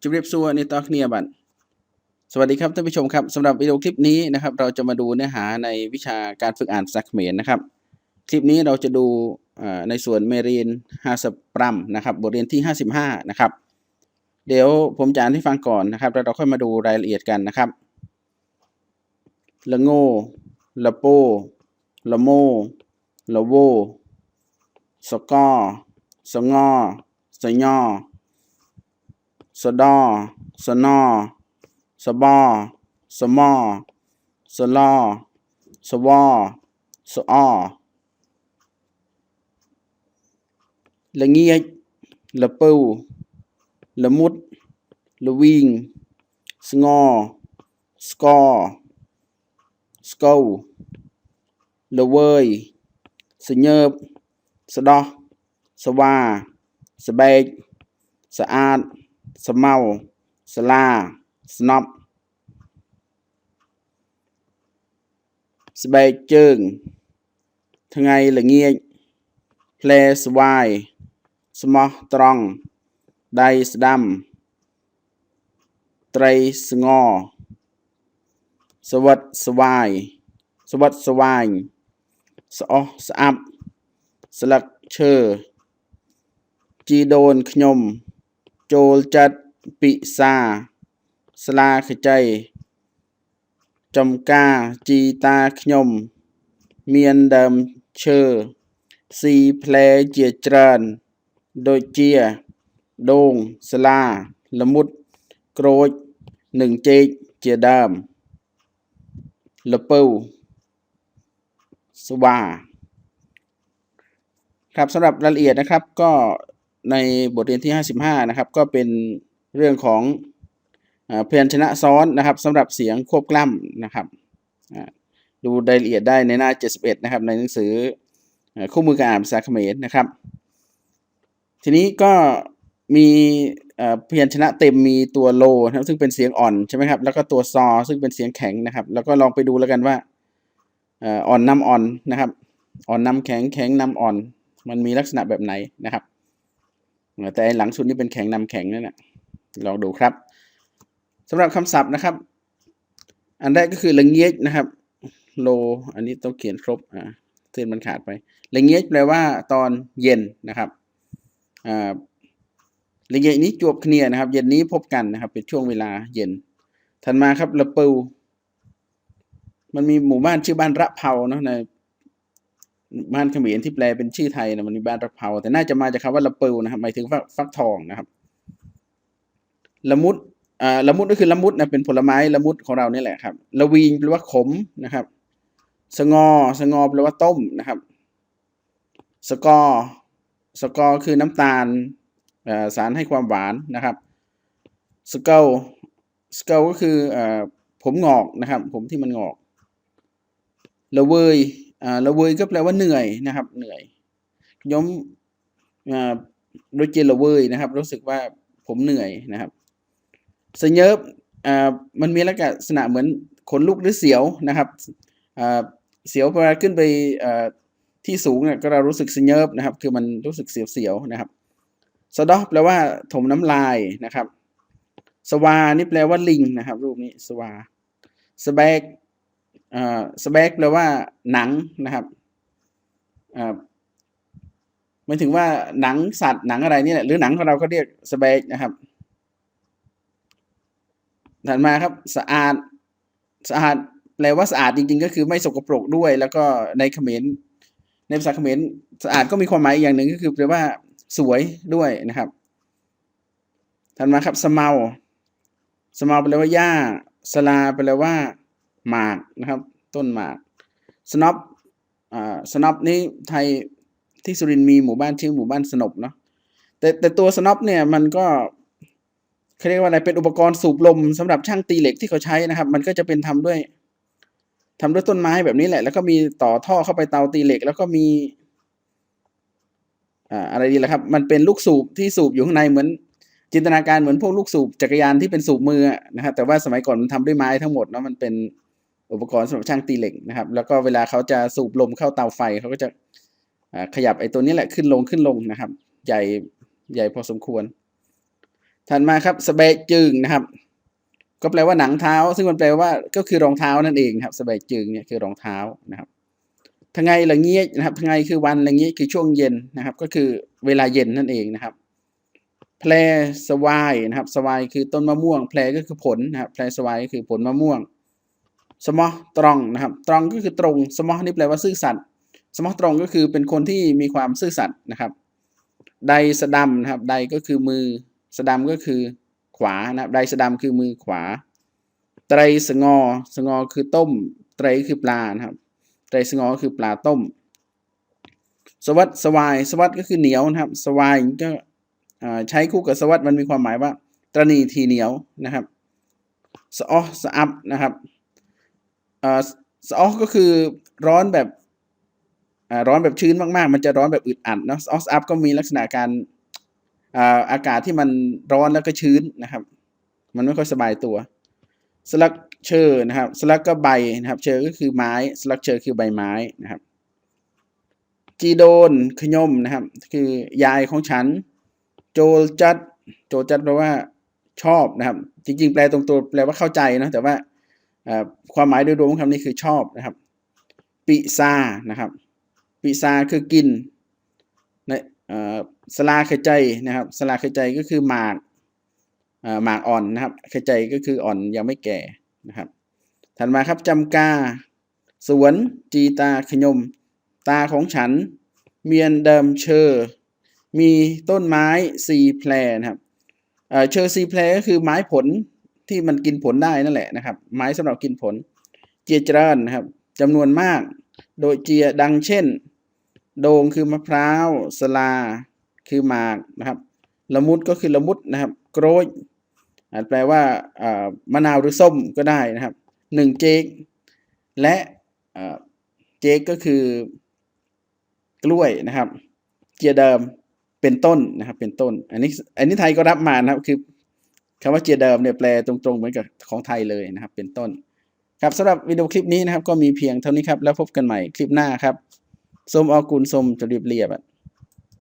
จุบเรียบซัวในตอนเนียบันสวัสดีครับท่านผู้ชมครับสำหรับวิดีโอคลิปนี้นะครับ เราจะมาดูเนื้อหาในวิชาการฝึกอ่านภาษาเขมรนะครับ คลิปนี้เราจะดูในส่วนเมรีนฮาสปรัมนะครับ บทเรียนที่ 55 นะครับ เดี๋ยวผมจะอ่านให้ฟังก่อนนะครับ แล้วเราค่อยมาดูรายละเอียดกันนะครับละโง่ละโปละโมละโวสกอสงอสยอ សដសណសបសមសឡសវសអលងៀចលពៅលមុតលវីងស្ងស្កស្កូវលវើយសញើបស្ដោះស្វាស្បែកស្អាត សម៉ៅសាឡាស្នប់ស្បែកជើង ថ្ងៃល្ងាចផ្លែស្វាយស្មោះត្រង់ដៃស្ដាំ ត្រីស្ងរសវត្តស្វាយសវត្តស្វាយស្អោះស្អាប់ស្លឹកឈើជីដូនខ្ញុំ ចូលចិត្តពិសាស្លាខ្ចីចំការជីតាខ្ញុំ មានដើមឈើស៊ីផ្លែជាច្រើន ដូចជាដូងស្លាល្មុតក្រូចនិងចេកជាដើមលពៅស្វាครับสำหรับรายละเอียดนะครับก็ ในบทเรียนที่ 55 นะครับ ก็เป็นเรื่องของอ่าพยัญชนะซ้อนนะครับสำหรับเสียงควบกล้ำนะครับดูรายละเอียดได้ในหน้า 71 นะครับ ในหนังสืออคู่มือการอ่านภาษาเขมรนะครับ ทีนี้ก็มีเอ่อพยัญชนะเต็มมีตัวโลนะครับซึ่งเป็นเสียงอ่อนใช่ไหมครับแล้วก็ตัวซอซึ่งเป็นเสียงแข็งนะครับ แล้วก็ลองไปดูแล้วกันว่าอ่ออ่อนนำอ่อนนะครับ อ่อนนำแข็งแข็งนำอ่อน มันมีลักษณะแบบไหนนะครับ แต่หลังสุดนี่เป็นแข็งนำแข็งนั่นแหละลองดูครับสำหรับคำศัพท์นะครับ อันแรกก็คือละเงียดนะครับ โล อันนี้ต้องเขียนครบอ่าเส้นมันขาดไปละเงียดแปลว่าตอนเย็นนะครับอ่าละเงียดนี้จวบเคลียนะครับ เย็นนี้พบกันนะครับ เป็นช่วงเวลาเย็น ถัดมาครับละปูมันมีหมู่บ้านชื่อบ้านระเพาเนาะใน บ้านเขมรที่แปลเป็นชื่อไทยนะมันมีบ้านระเพาแต่น่าจะมาจากคำว่าละเปิลนะครับหมายถึงฟักทองนะครับ ละมุดอ่าละมุดก็คือละมุดนะเป็นผลไม้ละมุดของเราเนี่ยแหละครับละวีนแปลว่าขมนะครับ สงอ สงอแปลว่าต้มนะครับ สกอ สกอคือน้ำตาลสารให้ความหวานนะครับ สเกลสเกลก็คืออผมงอกนะครับ ผมที่มันงอกละเวย ละเวยก็แปลว่าเหนื่อยนะครับ เหนื่อยยมอ่าโดยเจละเวยนะครับ รู้สึกว่าผมเหนื่อยนะครับเสเยบอ่ามันมีลักษณะเหมือนขนลุกหรือเสียวนะครับเสียวเวลาขึ้นไปที่สูงเนี่ยก็เรารู้สึกเสเยิบนะครับ คือมันรู้สึกเสียวๆนะครับสะดอแปลว่าถมน้ำลายนะครับ สวานี่แปลว่าลิงนะครับ รูปนี้สวาสแบก สแบกแปลว่าหนังนะครับหมายถึงว่าหนังสัตว์หนังอะไรนี่แหละหรือหนังของเราก็เรียกสแบกนะครับถัดมาครับสะอาดสะอาดแปลว่าสะอาดจริง ๆ ก็คือไม่สกปรกด้วย แล้วก็ในเขมรในภาษาเขมรสะอาดก็มีความหมายอีกอย่างหนึ่งก็คือแปลว่าสวยด้วยนะครับถัดมาครับสเมาสเมาแปลว่าหญ้าสลาแปลว่า หมากนะครับ ต้นหมากสนอบอ่าสนอบนี้ไทยที่สุรินทร์มีหมู่บ้านชื่อหมู่บ้านสนบเนาะแต่แต่ตัวสนอบเนี่ยมันก็เขาเรียกว่าอะไรเป็นอุปกรณ์สูบลมสำหรับช่างตีเหล็กที่เขาใช้นะครับ มันก็จะเป็นทำด้วยทำด้วยต้นไม้แบบนี้แหละ แล้วก็มีต่อท่อเข้าไปเตาตีเหล็ก แล้วก็มีอ่าอะไรดีล่ะครับ มันเป็นลูกสูบที่สูบอยู่ข้างในเหมือน จินตนาการเหมือนพวกลูกสูบจักรยานที่เป็นสูบมือนะครับแต่ว่าสมัยก่อนมันทำด้วยไม้ทั้งหมดเนาะมันเป็น อุปกรณ์สำหรับช่างตีเหล็กนะครับ แล้วก็เวลาเขาจะสูบลมเข้าเตาไฟเขาก็จะขยับไอ้ตัวนี้แหละขึ้นลงขึ้นลงนะครับ ใหญ่ใหญ่พอสมควรถัดมาครับสเบจึงนะครับ ก็แปลว่าหนังเท้า ซึ่งมันแปลว่าก็คือรองเท้านั่นเองครับสเบจึงเนี่ยคือรองเท้านะครับทั้งไงละเงี้ยนะครับทั้งไงคือวันละเงี้ยคือช่วงเย็นนะครับ ก็คือเวลาเย็นนั่นเองนะครับ แพรสวายนะครับ สวายคือต้นมะม่วง แพรก็คือผลนะครับ แพรสวายก็คือผลมะม่วง สมอตรองนะครับ ตรองก็คือตรง สมอนี่แปลว่าซื่อสัตย์สมอตรงก็คือเป็นคนที่มีความซื่อสัตย์นะครับ ไดสะดำนะครับ ไดก็คือมือสะดำก็คือขวานะครับ ไดสะดำคือมือขวา ไตรสงอ สงอคือต้ม ไตรคือปลานะครับ ไตรสงอคือปลาต้ม สวัสดสวาย สวัสดก็คือเหนียวนะครับ สวายก็ใช้คู่กับสวัสดมันมีความหมายว่า ตรณีทีเหนียวนะครับ สออสะอับนะครับ อ่าสออก็คือร้อนแบบอ่าร้อนแบบชื้นมากๆ มันจะร้อนแบบอึดอัดเนาะสะออสอับก็มีลักษณะการอ่าอากาศที่มันร้อนแล้วก็ชื้นนะครับ มันไม่ค่อยสบายตัวสลักเชอร์นะครับสลักก็ใบนะครับเชอร์ก็คือไม้สลักเชอร์คือใบไม้นะครับจีโดนขยมนะครับ คือยายของฉัน โจลจัด โจลจัดแปลว่าชอบนะครับ จริง ๆ แปลตรงตัวแปลว่าเข้าใจนะแต่ว่า ความหมายโดยรวมของคำนี้คือชอบนะครับ ปิซานะครับปิซาคือกินในอสลาเคใจนะครับสลาเคใจก็คือหมากหมากอ่อนนะครับเคใจก็คืออ่อนยังไม่แก่นะครับถัดมาครับจำกา สวนจีตาขยม ตาของฉัน เมียนเดิมเชอมีต้นไม้สี่แพรนะครับเอ่อเชอซีแพรก็คือไม้ผล ที่มันกินผลได้นั่นแหละนะครับ ไม้สำหรับกินผล เจียจรานนะครับจำนวนมาก โดยเจียดังเช่น โดงคือมะพร้าว สลา คือหมากนะครับละมุดก็คือละมุดนะครับโกรยอาจแปลว่ามะนาวหรือส้มก็ได้นะครับหนึ่งเจกและเอ่อเจกก็คือกล้วยนะครับ เจียเดิมเป็นต้นนะครับเป็นต้น อันนี้อันนี้ไทยก็รับมานะครับคือ คำว่าเจียเดิมเนี่ยแปลตรงๆเหมือนกับของไทยเลยนะครับ เป็นต้น ครับสำหรับวิดีโอคลิปนี้นะครับ ก็มีเพียงเท่านี้ครับ แล้วพบกันใหม่คลิปหน้าครับสมออกุลสมจะเรียบเรียบอะ